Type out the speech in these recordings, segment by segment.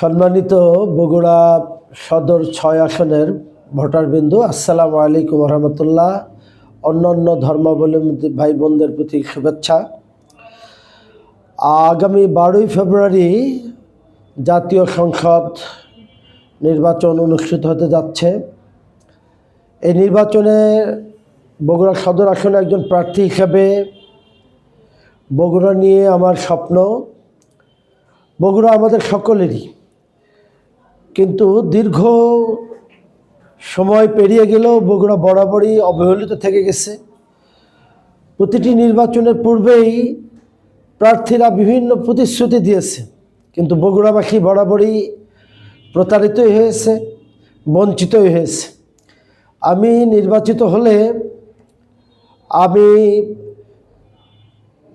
সম্মানিত বগুড়া সদর ছয় আসনের ভোটারবিন্দু, আসসালামু আলাইকুম রহমতুল্লাহ অন্য অন্য ধর্মাবলম্বী ভাই বোনদের প্রতি শুভেচ্ছা। আগামী বারোই ফেব্রুয়ারি জাতীয় সংসদ নির্বাচন অনুষ্ঠিত হতে যাচ্ছে। এই নির্বাচনে বগুড়া সদর আসনে একজন প্রার্থী হিসাবে বগুড়া নিয়ে আমার স্বপ্ন। বগুড়া আমাদের সকলেরই। কিন্তু দীর্ঘ সময় পেরিয়ে গেলেও বগুড়া বরাবরই অবহেলিত থেকে গেছে। প্রতিটি নির্বাচনের পূর্বেই প্রার্থীরা বিভিন্ন প্রতিশ্রুতি দিয়েছে, কিন্তু বগুড়াবাসী বরাবরই প্রতারিতই হয়েছে, বঞ্চিতই হয়েছে। আমি নির্বাচিত হলে আমি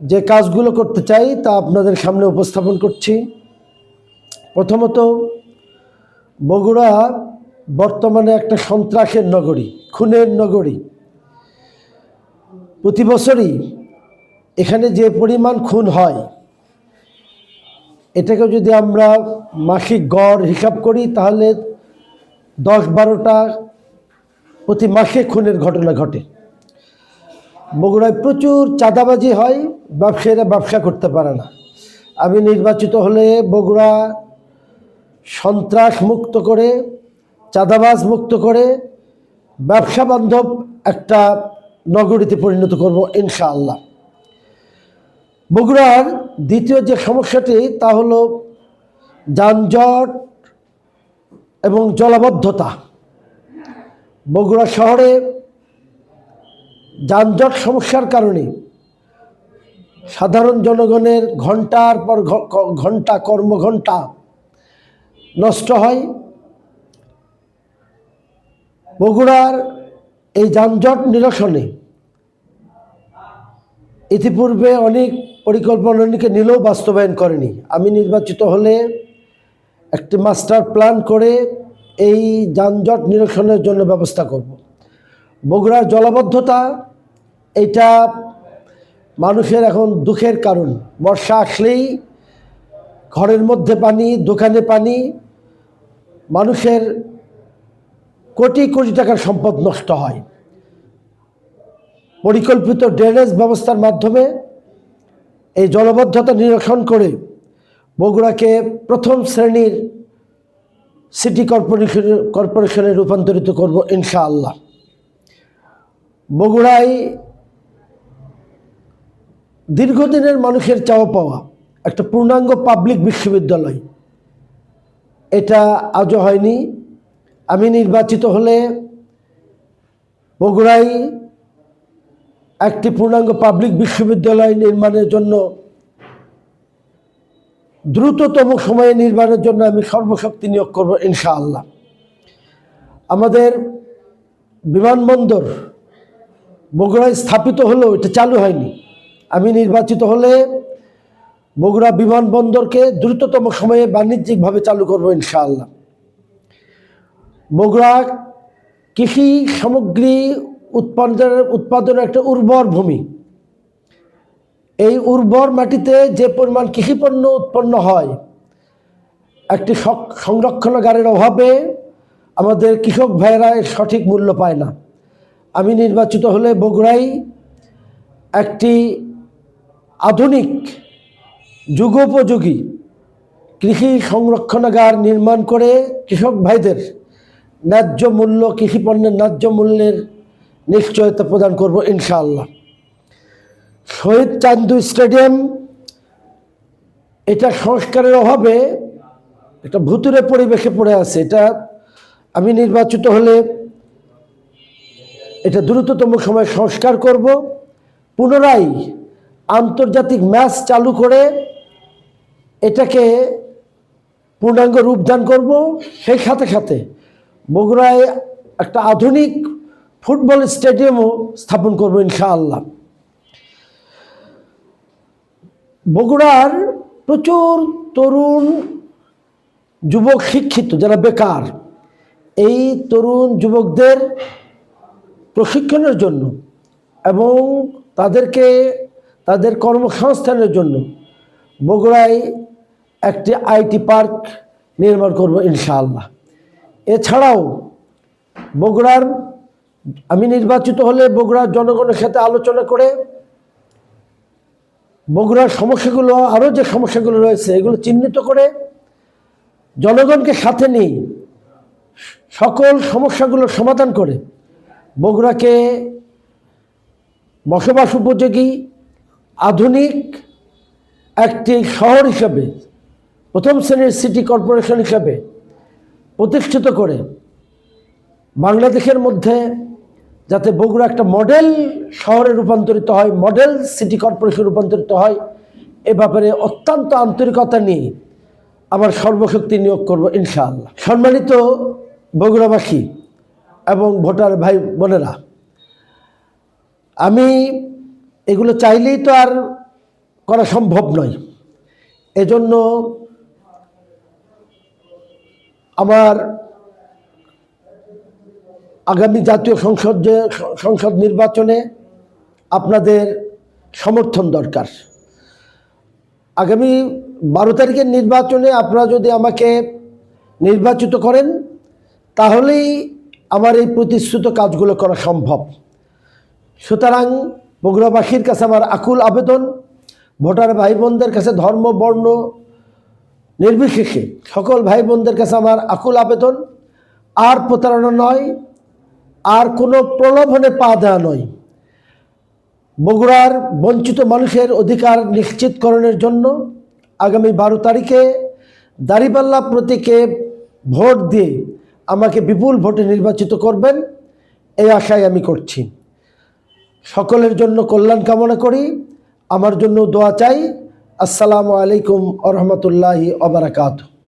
যে কাজগুলো করতে চাই তা আপনাদের সামনে উপস্থাপন করছি। প্রথমত বগুড়া বর্তমানে একটা সন্ত্রাসের নগরী, খুনের নগরী। প্রতি বছরই এখানে যে পরিমাণ খুন হয় এটাকে যদি আমরা মাসিক গড় হিসাব করি, তাহলে দশ বারোটা প্রতি মাসে খুনের ঘটনা ঘটে। বগুড়ায় প্রচুর চাঁদাবাজি হয়, ব্যবসায়ীরা ব্যবসা করতে পারে না। আমি নির্বাচিত হলে বগুড়া সন্ত্রাস মুক্ত করে, চাঁদাবাজ মুক্ত করে, ব্যবসা বান্ধব একটা নগরীতে পরিণত করব ইনশাআল্লাহ। বগুড়ার দ্বিতীয় যে সমস্যাটি তা হলো যানজট এবং জলাবদ্ধতা। বগুড়া শহরে যানজট সমস্যার কারণে সাধারণ জনগণের ঘণ্টার পর ঘণ্টা কর্মঘণ্টা নষ্ট হয়। বগুড়ার এই যানজট নিরসনে ইতিপূর্বে অনেক পরিকল্পনা পরিকল্পনাকে নিলেও বাস্তবায়ন করেনি। আমি নির্বাচিত হলে একটি মাস্টার প্ল্যান করে এই যানজট নিরসনের জন্য ব্যবস্থা করব। বগুড়ার জলাবদ্ধতা, এটা মানুষের এখন দুঃখের কারণ। বর্ষা আসলেই ঘরের মধ্যে পানি, দোকানে পানি মানুষের কোটি কোটি টাকার সম্পদ নষ্ট হয়। পরিকল্পিত ড্রেনেজ ব্যবস্থার মাধ্যমে এই জলবদ্ধতা নিরসন করে বগুড়াকে প্রথম শ্রেণির সিটি কর্পোরেশন, কর্পোরেশনে রূপান্তরিত করব ইনশাআল্লাহ। বগুড়ায় দীর্ঘদিনের মানুষের চাওয়া পাওয়া একটা পূর্ণাঙ্গ পাবলিক বিশ্ববিদ্যালয়। এটা আজও হয়নি। আমি নির্বাচিত হলে বগুড়ায় একটি পূর্ণাঙ্গ পাবলিক বিশ্ববিদ্যালয় নির্মাণের জন্য দ্রুততম সময়ে নির্মাণের জন্য আমি সর্বশক্তি নিয়োগ করব ইনশাআল্লাহ। আমাদের বিমানবন্দর বগুড়ায় স্থাপিত হলেও এটা চালু হয়নি। আমি নির্বাচিত হলে বগুড়া বিমানবন্দরকে দ্রুততম সময়ে বাণিজ্যিকভাবে চালু করব ইনশাআল্লাহ। বগুড়া কৃষি সামগ্রী উৎপাদনের উৎপাদনের একটা উর্বর ভূমি। এই উর্বর মাটিতে যে পরিমাণ কৃষিপণ্য উৎপন্ন হয়, একটি সংরক্ষণাগারের অভাবে আমাদের কৃষক ভাইয়েরা এর সঠিক মূল্য পায় না। আমি নির্বাচিত হলে বগুড়াই একটি আধুনিক যুগোপযোগী কৃষি সংরক্ষণাগার নির্মাণ করে কৃষক ভাইদের ন্যায্য মূল্য, কৃষি পণ্যের ন্যায্য মূল্যের নিশ্চয়তা প্রদান করব ইনশাআল্লাহ। শহীদ চান্দু স্টেডিয়াম, এটা সংস্কারের অভাবে একটা ভুতুরে পরিবেশে পড়ে আছে। এটা আমি নির্বাচিত হলে এটা দ্রুততম সময় সংস্কার করব। পুনরায় আন্তর্জাতিক ম্যাচ চালু করে এটাকে পূর্ণাঙ্গ রূপদান করব। সেই সাথে সাথে বগুড়ায় একটা আধুনিক ফুটবল স্টেডিয়ামও স্থাপন করব ইনশাআল্লাহ। বগুড়ার প্রচুর তরুণ যুবক শিক্ষিত, যারা বেকার, এই তরুণ যুবকদের প্রশিক্ষণের জন্য এবং তাদেরকে, তাদের কর্মসংস্থানের জন্য বগুড়ায় একটি আইটি পার্ক নির্মাণ করব ইনশাআল্লাহ। এছাড়াও বগুড়ার, আমি নির্বাচিত হলে বগুড়ার জনগণের সাথে আলোচনা করে বগুড়ার সমস্যাগুলো, আরও যে সমস্যাগুলো রয়েছে, এগুলো চিহ্নিত করে জনগণকে সাথে নিয়ে সকল সমস্যাগুলোর সমাধান করে বগুড়াকে বসবাস উপযোগী, আধুনিক একটি শহর হিসাবে প্রথম শ্রেণির সিটি কর্পোরেশন হিসাবে প্রতিষ্ঠিত করে বাংলাদেশের মধ্যে যাতে বগুড়া একটা মডেল শহরে রূপান্তরিত হয়, মডেল সিটি কর্পোরেশন রূপান্তরিত হয়, এ ব্যাপারে অত্যন্ত আন্তরিকতা নিয়ে আমার সর্বশক্তি নিয়োগ করব ইনশাআল্লাহ। সম্মানিত বগুড়াবাসী এবং ভোটার ভাই বোনেরা, আমি এগুলো চাইলেই তো আর করা সম্ভব নয়। এজন্য আমার আগামী জাতীয় সংসদ যে সংসদ নির্বাচনে আপনাদের সমর্থন দরকার। আগামী বারো তারিখের নির্বাচনে আপনারা যদি আমাকে নির্বাচিত করেন, তাহলেই আমার এই প্রতিশ্রুত কাজগুলো করা সম্ভব। সুতরাং বগুড়াবাসীর কাছে আমার আকুল আবেদন, ভোটার ভাই বোনদের কাছে ধর্ম, বর্ণ নির্বিশেষে সকল ভাই বোনদের কাছে আমার আকুল আবেদন, আর প্রতারণা নয়, আর কোনো প্রলোভনে পা দেওয়া নয়। বগুড়ার বঞ্চিত মানুষের অধিকার নিশ্চিতকরণের জন্য আগামী বারো তারিখে দাঁড়িপাল্লা প্রতীকে ভোট দিয়ে আমাকে বিপুল ভোটে নির্বাচিত করবেন, এই আশায় আমি করছি। সকলের জন্য কল্যাণ কামনা করি। আমার জন্য দোয়া চাই। আসসালামু আলাইকুম আ রহমতুল্লাহি অবরাকাতু